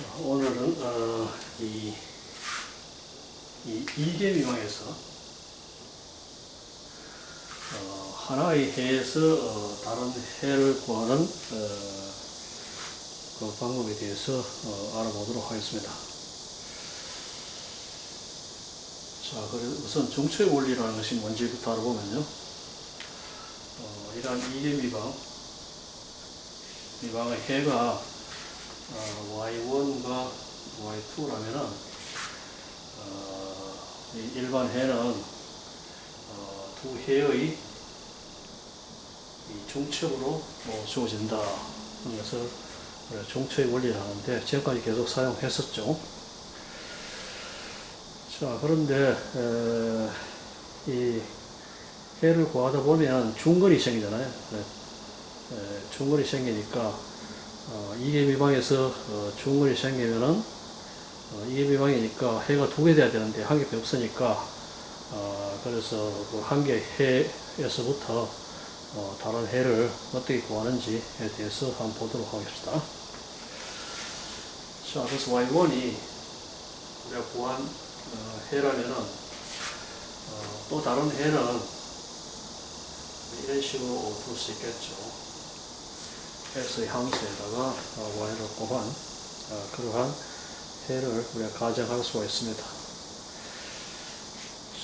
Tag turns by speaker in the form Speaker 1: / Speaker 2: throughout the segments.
Speaker 1: 자, 오늘은 어, 이, 이 이계 미망에서 어, 하나의 해에서 어, 다른 해를 구하는 어, 그 방법에 대해서 어, 알아보도록 하겠습니다. 자, 그래 우선 중추의 원리라는 것이 뭔지부터 알아보면요. 어, 이러한 이계 미방, 미방의 해가 어, Y1과 Y2라면은 어, 이 일반 해는 어, 두 해의 이 중첩으로 어, 주어진다 하는 것을 중첩의 원리를 하는데 지금까지 계속 사용했었죠. 자 그런데 에, 이 해를 구하다 보면 중거리 생기잖아요. 네. 에, 중거리 생기니까 어, 이계 미방에서 어, 중근이 생기면은 어, 이계 미방이니까 해가 두 개 돼야 되는데 한 개밖에 없으니까 어, 그래서 그한개 해에서부터 어, 다른 해를 어떻게 구하는지에 대해서 한번 보도록 하겠습니다. 자, 그래서 Y1이 우리가 구한 어, 해라면은 어, 또 다른 해는 이런 식으로 둘 수 있겠죠. X의 함수에다가 어, Y를 어, 그러한 해를 우리가 가정할 수가 있습니다.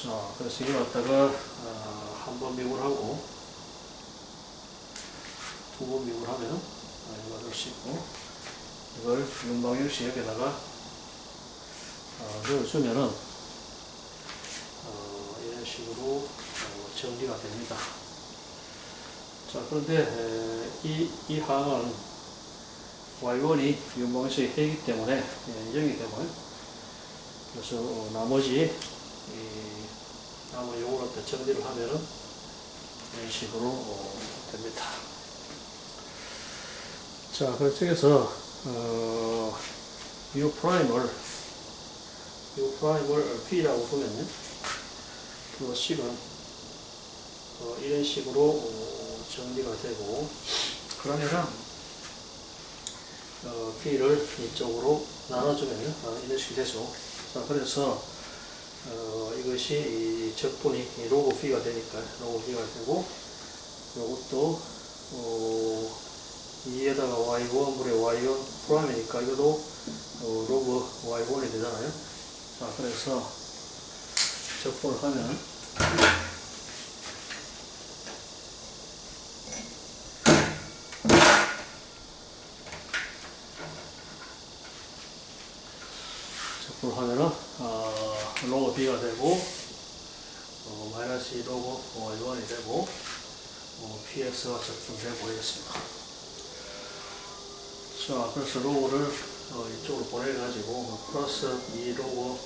Speaker 1: 자, 그래서 이걸 갖다가 어, 한번 미분을 하고 두 번 미분을 하면 어, 이거 넣을 수 있고 이걸 윤방역시 여기다가 어, 넣어주면은 어, 이런 식으로 어, 정리가 됩니다. 자, 그런데 에, 이, 이 항은 Y1이 윤방식의 해이기 때문에 예, 0이 되고요. 그래서 어, 나머지 이 남은 용어로 또 정리를 하면은 이런 식으로 어, 됩니다. 자, 그래서 여기서 어, U 프라임을 U 프라임을 P라고 보면요. 그 식은 어, 이런 식으로 어, 정리가 되고 그러면은 어, P를 이쪽으로 나눠주면요 어, 이런 식이 되죠. 자, 그래서 어, 이것이 이 적분이 이 로고 P가 되니까 로고 P가 되고 이것도 어, 2에다가 Y1 물에 Y1 프라임이니까 이것도 어, 로그 Y1이 되잖아요. 자, 그래서 적분을 하면 하면은 어, 로고 B가 되고 어, 마이너스 2 로고 Y1이 되고 어, PX가 적분되고 이렇습니다. 자, 그래서 로고를 어, 이쪽으로 보내가지고 뭐 플러스 2 로고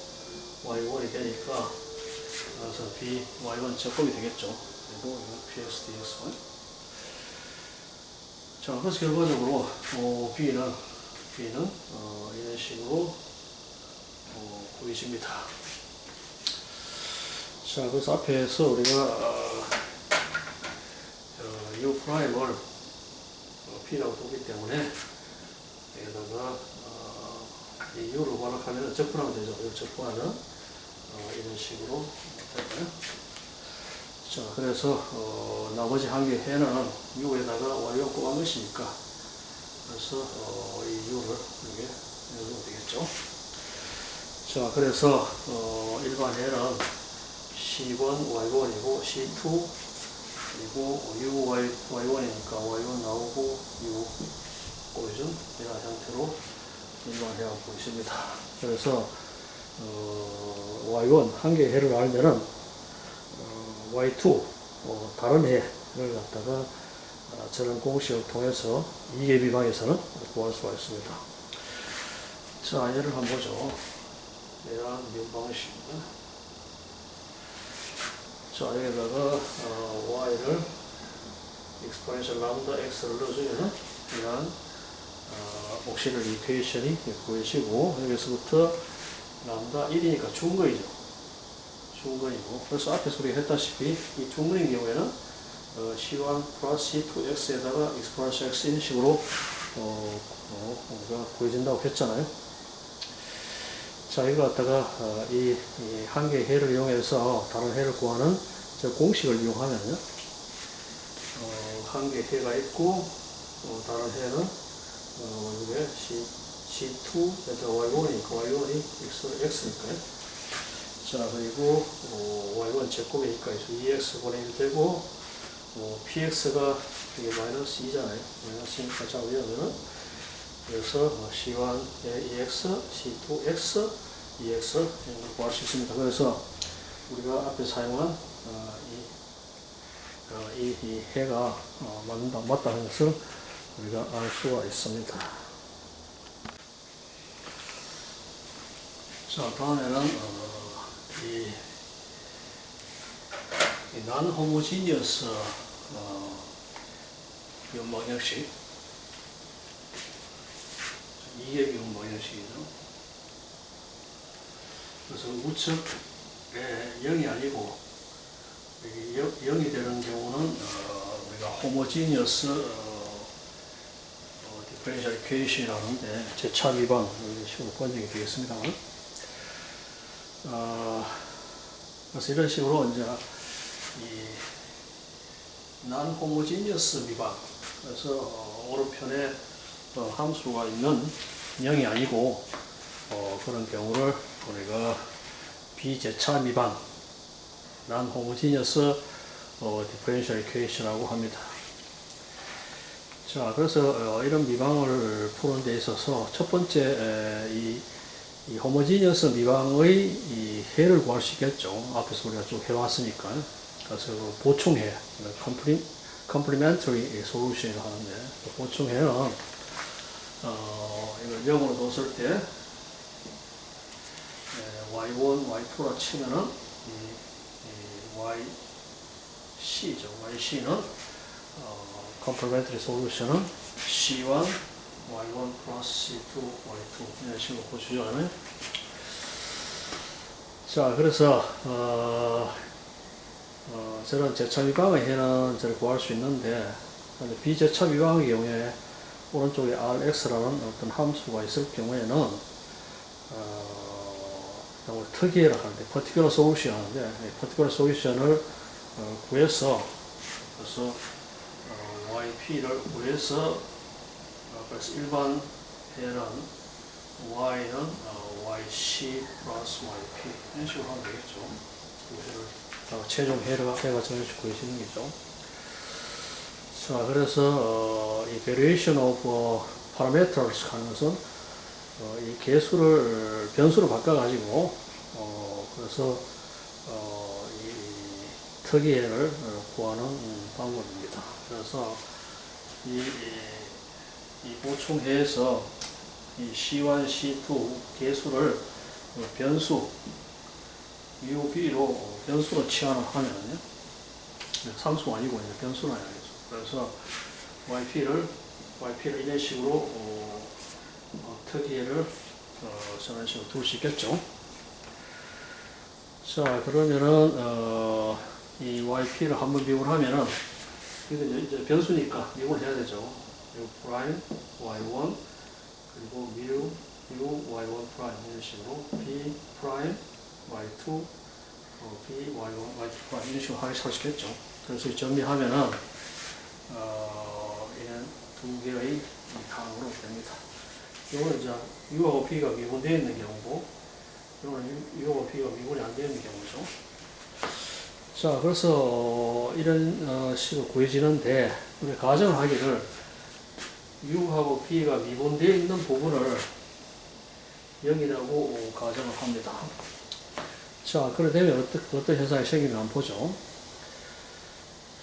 Speaker 1: Y1이 되니까 그래서 B, Y1 적분이 되겠죠. 그리고 이거 PS, DX. 자, 그래서 결과적으로 어, B는 B는 어, 이런 식으로 어, 보이십니다. 자, 그래서 앞에서 우리가 어, 어, U 프라임을 어, P라고 보기 때문에 여기다가 어, 이 U를 관락하면 적분하면 되죠. 이 적분하면 어, 이런 식으로 될까요? 자, 그래서 어, 나머지 한 개 해는 U에다가 Y가 꼽은 것이니까 그래서 어, 이 U를 이렇게 넣어주면 되겠죠. 자, 그래서 어, 일반 해는 C1, Y1이고 C2 그리고 U, Y, Y1이니까 Y1 나오고 U 보이죠? 이런 형태로 일반 해가 보이십니다. 그래서 어, Y1 한개 해를 알면은 어, Y2 어, 다른 해를 갖다가 어, 저런 공식을 통해서 이계 비방에서는 구할 수가 있습니다. 자, 예를 한번 보죠. 이러한 면방식입니다. 자, 여기다가 어, y를 exponential lambda x를 넣어주면 이러한 어, 옥시를 이퀘이션이 보이시고 여기서부터 람다 1이니까 중거이죠. 중거이고 그래서 앞에서 우리가 했다시피 이 중거인 경우에는 어, C1 플러스 C2x에다가 exponential x 이런 식으로 어, 어, 우리가 보여진다고 했잖아요. 자, 이거 갖다가 어, 이, 이한 개의 해를 이용해서 다른 해를 구하는 저 공식을 이용하면요. 어, 한 개의 해가 있고 어, 다른 해는 어, 이게 C, C2, Y1이니까 Y1이 X, X니까요. 자, 그리고 어, Y1 제곱이니까 2X분의 1 되고 어, PX가 이게 마이너스 2잖아요. 마이너스 2니까 잡으려면은 그래서 어, C1 EX, C2X, EX 구할 수 있습니다. 그래서 우리가 앞에 사용한 어, 이, 어, 이, 이 해가 어, 맞는다, 맞다는 것을 우리가 알 수가 있습니다. 자, 다음에는 어, 이, 이 어, 연막 형식 이게 연막 형식이죠. 그래서 우측에 0이 아니고 여기 0, 이 되는 경우는 어, 우리가 어, differential equation이라는데 제차 위반 이런 식으로 번역이 되겠습니다. 어, 그래서 이런 식으로 이제 이 non-homogeneous 미방 그래서 어, 오른편에 어, 함수가 있는 0이 아니고 어, 그런 경우를 우리가 비제차 미방 non-homogeneous 어, differential equation이라고 합니다. 자, 그래서 어, 이런 미방을 푸는 데 있어서 첫 번째 에, 이, 이 호모지니어스 미방의 이 해를 구할 수 있겠죠. 앞에서 우리가 쭉 해왔으니까. 그래서 그 보충해, 컴플리, 컴플리멘터리 솔루션이라고 하는데, 그 보충해는, 어, 이걸 0으로 뒀을 때, 에, y1, y2라 치면은, 이, 이 yc죠. yc는, 어, 컴플리멘터리 솔루션은 c1, y1 플러스 c2, y2 이런 식으로 보시죠. 자, 그래서 어, 어, 저런 제차 위방의 해는 저를 구할 수 있는데 비제차 위방의 경우에 오른쪽에 rx라는 어떤 함수가 있을 경우에는 어, 특이해라 하는데 particular solution 하는데 이 particular solution을 어, 구해서 그래서 어, yp를 구해서 어, 그래서 일반 해는 y는 어, yc 플러스 yp 이런 식으로 하면 되겠죠. 그 해를 다 최종 해가 해가 정해서 구해지는 거죠. 자, 그래서 어, 이 variation of 어, parameters 하는 것은 어, 이 개수를 변수로 바꿔가지고 어, 그래서 어, 이 특이해를 어, 구하는 음, 방법입니다. 그래서 이, 이, 이 보충해에서 이 C1, C2 개수를 어, 변수 u, b로 변수로 치환을 하면은요, 상수가 아니고 이제 해야겠죠. 그래서 yp를 yp를 이런 식으로 어, 어, 특이를 어, 저런 식으로 둘 수 있겠죠. 자 그러면은 어, 이 yp를 한번 미분하면은 이거 이제, 변수니까 미분을 해야 되죠. u 프라임 y1 그리고 mu u y1 프라임 이런 식으로 b 프라임 y2 어, b y1 y2 프라임 이런 식으로 하기 시작했죠. 그래서 정리하면은 어, 이런 두 개의 이 항으로 됩니다. 이거는 이제 U하고 B가 미분되어 있는 경우고, 이거는 U하고 B가 미분이 안 되어 있는 경우죠. 자, 그래서 이런 어, 식으로 구해지는데, 우리 가정을 하기를 U하고 B가 미분되어 있는 부분을 0이라고 가정을 합니다. 자, 그래 되면 어떤, 어떤 현상이 생기면 한번 보죠.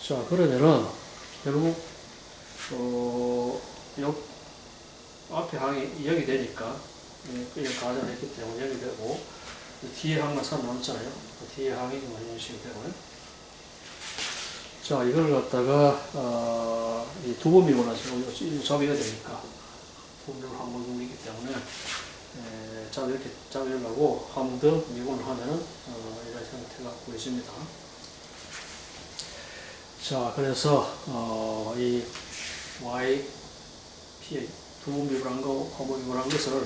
Speaker 1: 자, 그러면은, 결국, 어, 요, 앞에 항이 0이 되니까, 그냥 가정했기 때문에 0이 되고, 뒤에 항만 살아남잖아요. 그 뒤에 항이 뭐 이런 식이 되고요. 자, 이걸 갖다가, 어, 이두번 미분하시고, 잡아야 되니까, 두 번을 한번 누르기 때문에, 에, 잡 이렇게 잡으려고 한 번 더 미분을 하면은, 어, 이런 형태가 보여집니다. 자, 그래서, 어, 이 y, p, 두 미분한 거, 미분한 것을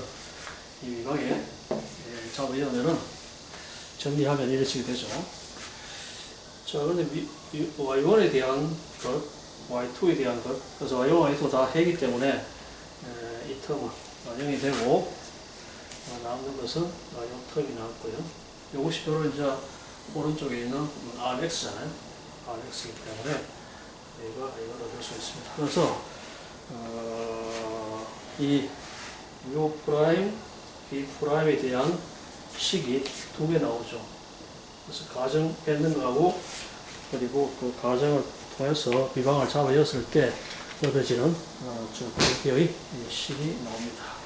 Speaker 1: 이 미방에 예, 잡으려면은 정리하면 식이 되죠. 자, 그런데 미, 이- y1에 대한 것, y2에 대한 것, 그래서 y1, y2 다 해기 때문에 에, 이 텀은 반영이 되고 어, 남는 것은 어, 이 텀이 나왔고요. 이것이 바로 이제 오른쪽에 있는 RX잖아요. RX이기 때문에 얘가 이걸 얻을 수 있습니다. 그래서 어, 이 U 프라임, B 프라임에 대한 식이 두 개 나오죠. 그래서 가정 뺏는 거하고 그리고 그 가정을 통해서 비방을 잡아였을 때 얻어지는 어, 저 개의 이 식이 나옵니다.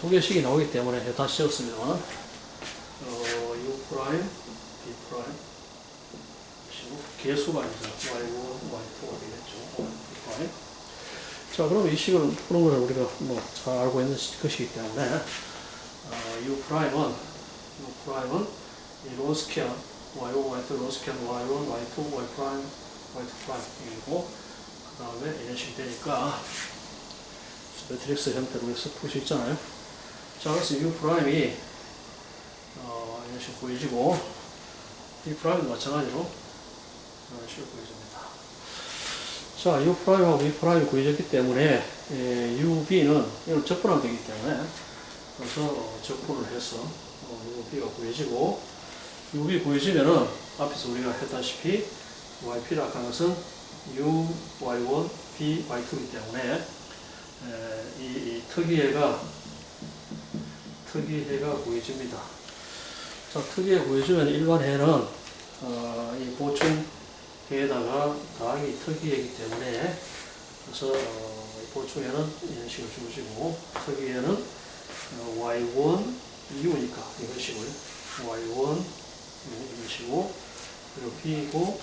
Speaker 1: 두 개씩이 나오기 때문에 다시 적었습니다만 어, U 프라임, B 프라임 그리고 개수가 이제 Y1, Y2가 되겠죠. Y 프라임. 자, 그럼 이 식을 푸는 거는 우리가 뭐 잘 알고 있는 시- 것이기 때문에 어, U 프라임은 U 프라임은 이 로스케어 Y1, Y2 로스케어 Y1, Y2, Y 프라임, Y2 프라임이고 그 다음에 이런 식이 되니까 매트릭스 형태로 해서 풀수 있잖아요. 자, 그래서 U 프라임이 어, 이런 식으로 보여지고 B 프라임도 마찬가지로 이런 식으로 보여집니다. 자, U 프라임하고 B 프라임이 구해졌기 때문에 에, UB는 이런 적분하면 되기 때문에 그래서 어, 적분을 해서 어, UB가 구해지고 UB 구해지면은 앞에서 우리가 했다시피 YP라 하는 것은 U, Y1, B, Y2이기 때문에 에, 이, 이 특이해가 특이해가 구해집니다. 자, 특이해 구해주면 일반 해는 어, 이 보충 해에다가 더하기 특이해이기 때문에 그래서 어, 이 보충해는 이런 식으로 주어지고 특이해는 어, y1 2우니까 이런 식으로 y1 이런 식이고 그리고 b이고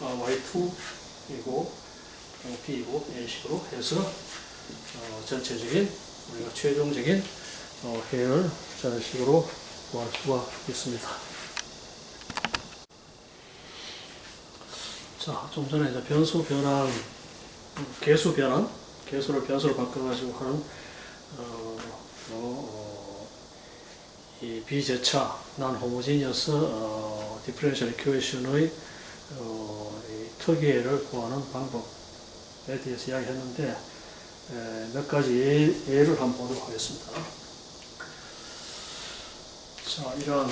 Speaker 1: 어, y2이고 어, b이고 이런 식으로 해서 어, 전체적인 우리가 최종적인 어, 해를 저런 식으로 구할 수가 있습니다. 자, 좀 전에 이제 변수 변환, 음, 개수 변환, 개수를 변수로 바꿔가지고 하는 어, 어, 어, 이 비제차 난 호모지니어스 어, 디퍼런셜 이퀘이션의 특이해를 구하는 방법에 대해서 이야기했는데 에, 몇 가지 예, 예를 한번 보도록 하겠습니다. 자, 이런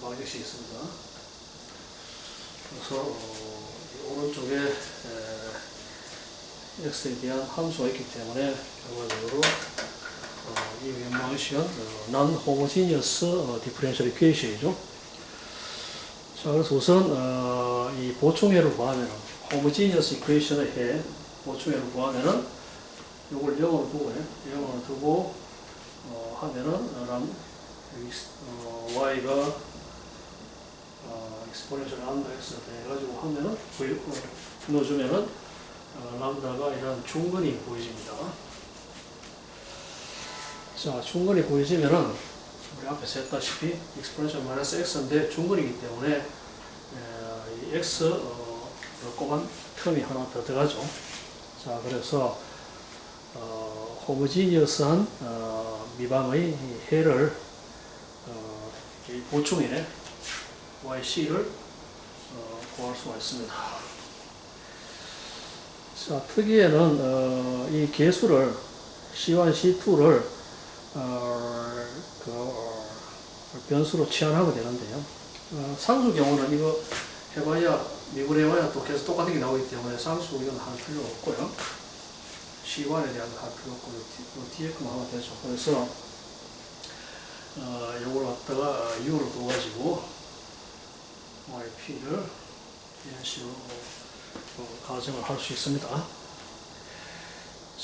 Speaker 1: 방식이 있습니다. 그래서 어, 이 오른쪽에 에, x에 대한 함수가 있기 때문에 결과적으로 어, 이 왼방식은 어, non homogeneous 어, differential equation이죠. 자, 그래서 우선 어, 이 보충해를 구하면 homogeneous equation의 해 보충해를 구하면은 이걸 0으로 두고 0으로 두고 어, 하면은 어, 람, 어, y가 어, exponential lambda x 해가지고 하면은 구입, 어, 넣어주면은 어, 람다가 이런 중근이 보여집니다. 자, 중근이 보여지면은 우리 앞에서 했다시피 exponential minus x인데 중근이기 때문에 에, 이 x 어, 꼬만 텀이 하나 더 들어가죠. 자, 그래서 어, 호모지니어스한 어, 미방의 이 해를 어, 이 보충해 yc를 어, 구할 수가 있습니다. 자, 특이에는 어, 이 개수를 C1, C2를 어, 그, 어, 변수로 치환하게 되는데요. 어, 상수 경우는 이거 해봐야 미분해봐야 또 계속 똑같은 게 나오기 때문에 상수 이건 할 필요 없고요. C1에 대한 거할 필요 없고 요 뒤에 거만 하면 되죠. 그래서 어, 요걸 갖다가 U로 둬가지고 YP를 이런 식으로 어, 가정을 할 수 있습니다.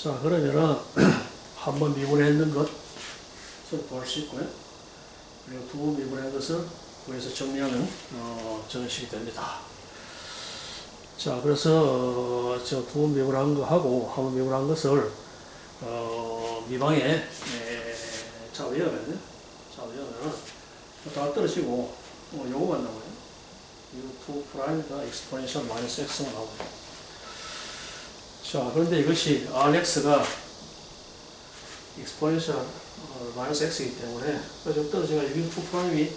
Speaker 1: 자, 그러면은 한번 미분했는 것을 구할 수 있고요. 그리고 두 번 미분한 것을 구해서 정리하면 어, 저런 식이 됩니다. 자, 그래서 어, 저두 번 미분한 거 하고 한번 미분한 것을 어, 미방에 에, 잡으려면 잡으려면은 다 떨어지고 어, 요거만 나와요. U2 프라임과 exponential minus x가 나오고요. 자, 그런데 이것이 Rx가 exponential 어, 마이너스 x이기 때문에 그래서 떨어지가 여기 2 프라임이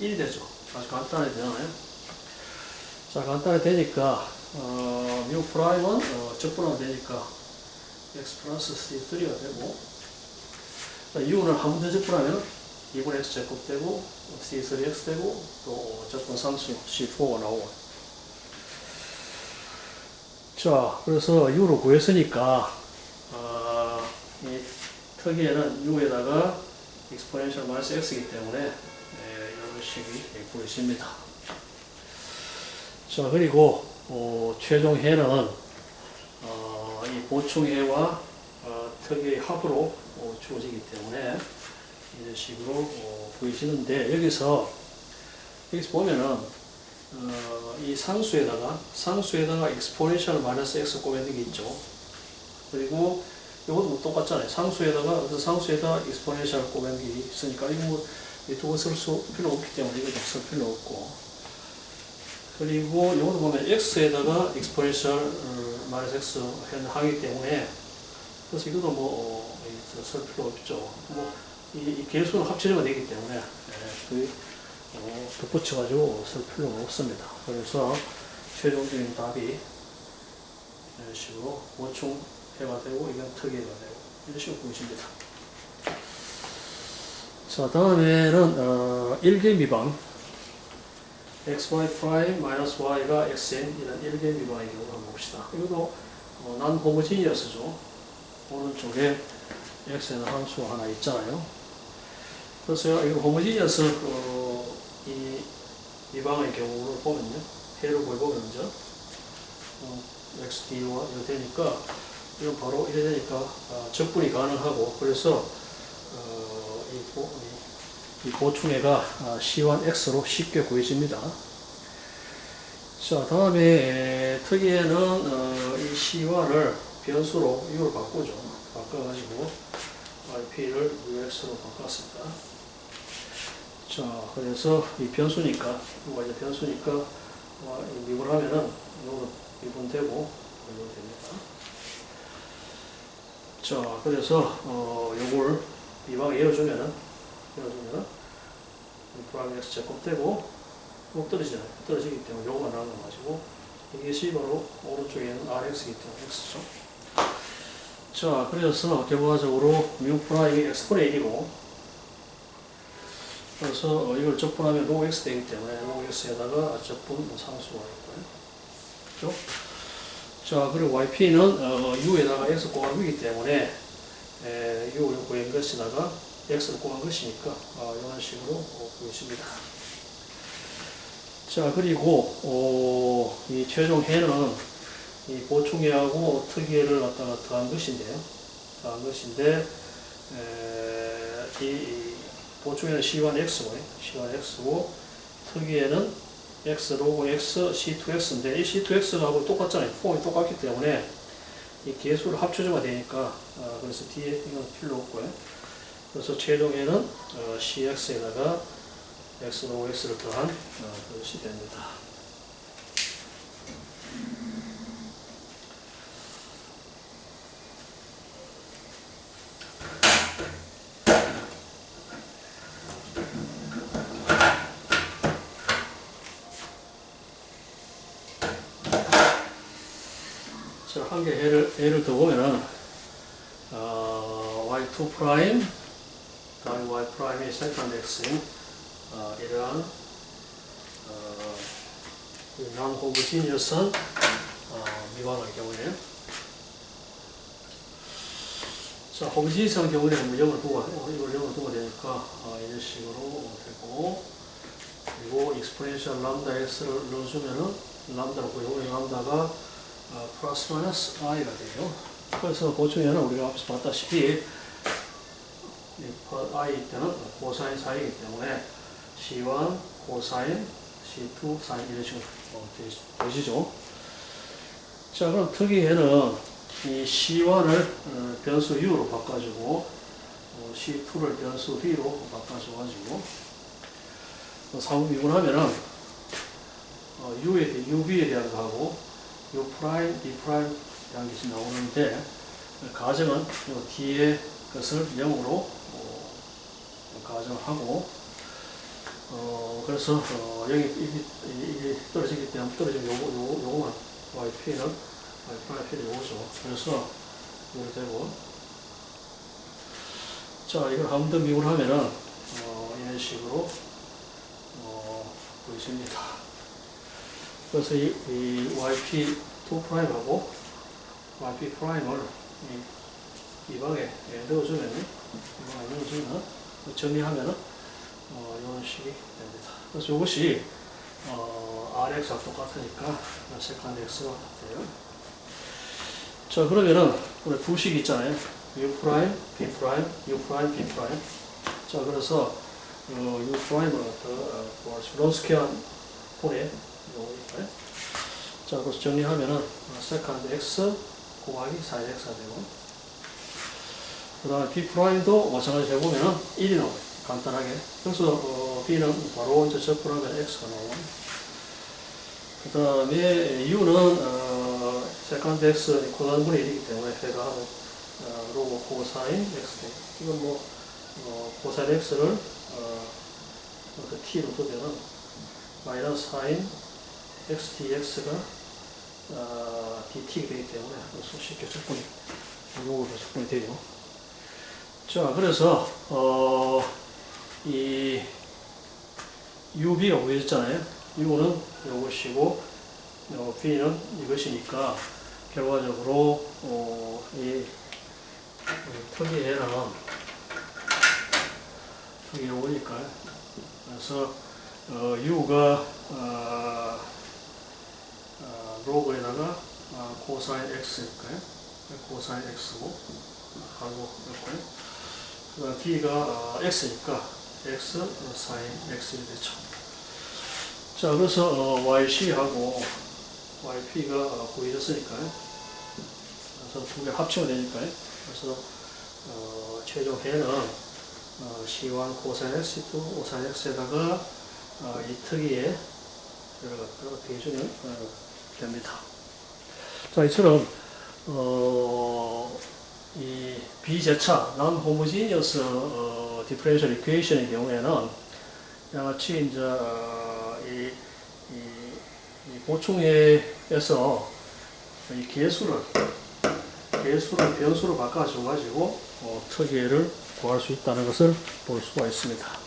Speaker 1: 1이 되죠. 아주 간단해지잖아요. 자, 간단해 되니까 어, 뮤 프라임은 어, 적분하면 되니까 x 플러스 c3가 되고 자, u는 한 번 더 적분하면 2분의 x 제곱 되고 c3x 되고 또 적분 상수 c4가 나오고 자, 그래서 u로 구했으니까 어, 이 특이에는 u에다가 exponential 마이너스 x이기 때문에 예, 이런 식이 구해집니다. 자, 그리고 어, 최종 해는 어, 이 보충해와 어, 특이의 합으로 어, 주어지기 때문에 이런 식으로 어, 구해지는데 여기서 여기서 보면은 어, 이 상수에다가 상수에다가 exponential 마이너스 x 곱해는 게 있죠. 그리고 이것도 뭐 똑같잖아요. 상수에다가 어떤 상수에다 exponential 곱해는 게 있으니까 이거 뭐이두 번 쓸 수 필요 없기 때문에 이거 쓸 필요 없고 그리고 이것도 보면 x에다가 exponential 어, 마이너스 x 는 하기 때문에 그래서 이것도 뭐 어, 필요 없죠. 뭐 이 이 개수는 합쳐지면 되기 때문에 예, 그 어, 덧붙여가지고 쓸 필요가 없습니다. 그래서 최종적인 답이 이런 식으로 보충해가 되고 이건 특이해가 되고 이런 식으로 보입니다. 자 다음에는 어, 1개 미방 xy 프라임 마이너스 y가 xn 이런 1개 미방의 경우 한번 봅시다. 이것도 어, 난 호모지니어스죠. 오른쪽에 x는 함수 하나 있잖아요. 그래서 이거 호모지니어스 어, 이 미방의 경우를 보면요. 해를 보면 먼저 어, x d와 이거 되니까 이건 바로 이래 되니까 아, 적분이 가능하고 그래서 어, 이, 보, 이, 이 보충해가 아, C1 X로 쉽게 구해집니다. 자 다음에 에, 특이에는 어, 이 C1을 변수로 U를 바꾸죠. 바꿔가지고 YP를 UX로 바꿨습니다. 자, 그래서 이 변수니까, 이거 이제 변수니까, 와, 이 미분 하면은, 이거는 미분되고, 이거 됩니다. 자, 그래서, 어, 요걸 미방에 열어주면은, 열어주면은, 프라임 x 제곱 되고, 꼭 떨어지잖아요. 떨어지기 때문에 요거가 나눠가지고, 이것이 바로 오른쪽에는 RX이기 때문에 X죠. 자, 그래서 결과적으로 뮤 프라임이 x분의 1이고, 그래서 어, 이걸 적분하면 로그 x 되기 때문에 로그 x에다가 적분 상수가 있고요. 그죠? 자, 그리고 yp는 어, u에다가 x 곱한 거기 때문에 에, u를 구한 것에다가 x를 곱한 것이니까 어, 이런 식으로 어, 구해집니다. 자, 그리고 어, 이 최종 해는 이 보충해하고 특이해를 갖다가 더한 것인데요. 더한 것인데 에, 이, 이 보충에는 C1 X고, C1 X고, 특이에는 X 로고 X, C2X인데, 이 C2X하고 똑같잖아요. 폼이 똑같기 때문에 이 개수를 합쳐주면 되니까, 어, 그래서 뒤에 이건 필요 없고요. 그래서 최종에는 어, CX에다가 X 로고 X를 더한 어, 것이 됩니다. 자, 한개 예를, 예를 더 보면은, 어, y2 프라임, y 프라임의 세컨드 x인, 어, 이러한, 어, non homogeneous 어, 미관의 경우에, 자, homogeneous 경우에는 뭐 0을 두고, 어, 이걸 0을 두고 되니까, 어, 이런 식으로 되고, 그리고 exponential lambda x를 넣어주면은, 람다로 이 람다가 어, 플러스 마이너스 i가 돼요. 그래서 보충에는 우리가 앞에서 봤다시피 i 때는 코사인 사이기 때문에 c1 코사인, c2 사인 이런 식으로 어, 되- 되시죠. 자 그럼 특이에는 이 c1을 어, 변수 u로 바꿔주고 어, c2를 변수 v로 바꿔줘가지고 어, 상호 미분하면은 어, u에 대해 uv에 대한 거하고 U 프라임, D 프라임 대한 것이 나오는데 가정은 요 뒤에 것을 0으로 어, 가정을 하고 어, 그래서 어, 이게 떨어지기 때문에 떨어지면 요거, 요거, 요거만 YP는 Y 프라이팬이 요거죠. 그래서 이렇게 되고 자 이걸 한 번 더 미분을 하면은 어, 이런 식으로 어, 보여집니다. 그래서 이, 이 YP 2 프라임하고 YP 프라임을 이, 이 방에 예, 넣어주면은 이 방에 넣어주면 정리하면은 어, 이런 식이 됩니다. 그래서 이것이 어, RX와 똑같으니까 세컨드 X가 같아요. 자 그러면은 우리 부식 있잖아요. U B U B. 자 그래서 어, U 프라임을 어, 론스퀘어 폰에 요거니까요. 자 그래서 정리하면은 세컨드 X 곱하기 4X가 되고 그 다음에 B 프라임도 마찬가지로 해보면은 1이 나와요. 간단하게. 그래서 어, B는 바로 이제 접근하면 X가 나오고 그 다음에 U는 어, 세컨드 X 고단분의 1이기 때문에 해가 하는 어, 로고 코사인 X 이건 뭐 어, 코사인 X를 어, 그 T로 두면은 마이너스 사인 XTX가 어, DT가 되기 때문에 그래서 쉽게 접근이 요거로 접근이 돼요. 자 그래서 어, 이 UB가 보여졌잖아요. U는 이것이고 어, B는 이것이니까 결과적으로 어, 이 턱에는 턱이 오니까 그래서 어, U가 어, 어, 로그에다가 어, 코사인 X일까요? 코사인 X고 하고 있고요. 그다음 B가 어, X니까 X 어, 사인 X이 되죠. 자, 그래서 어, YC하고 YP가 어, 보여졌으니까요. 그래서 두 개 합치면 되니까요. 그래서 어, 최종 해는 어, C1 코사인 X 또 오사인 X에다가 어, 이 특이에 들어갔다가 대주면 어, 됩니다. 자, 이처럼 어, 이 비제차 non homogeneous 어, differential equation의 경우에는 양아치 이제 어, 이, 이, 이 보충해에서 이 개수를 개수를 변수로 바꿔줘 가지고 어, 특이를 구할 수 있다는 것을 볼 수가 있습니다.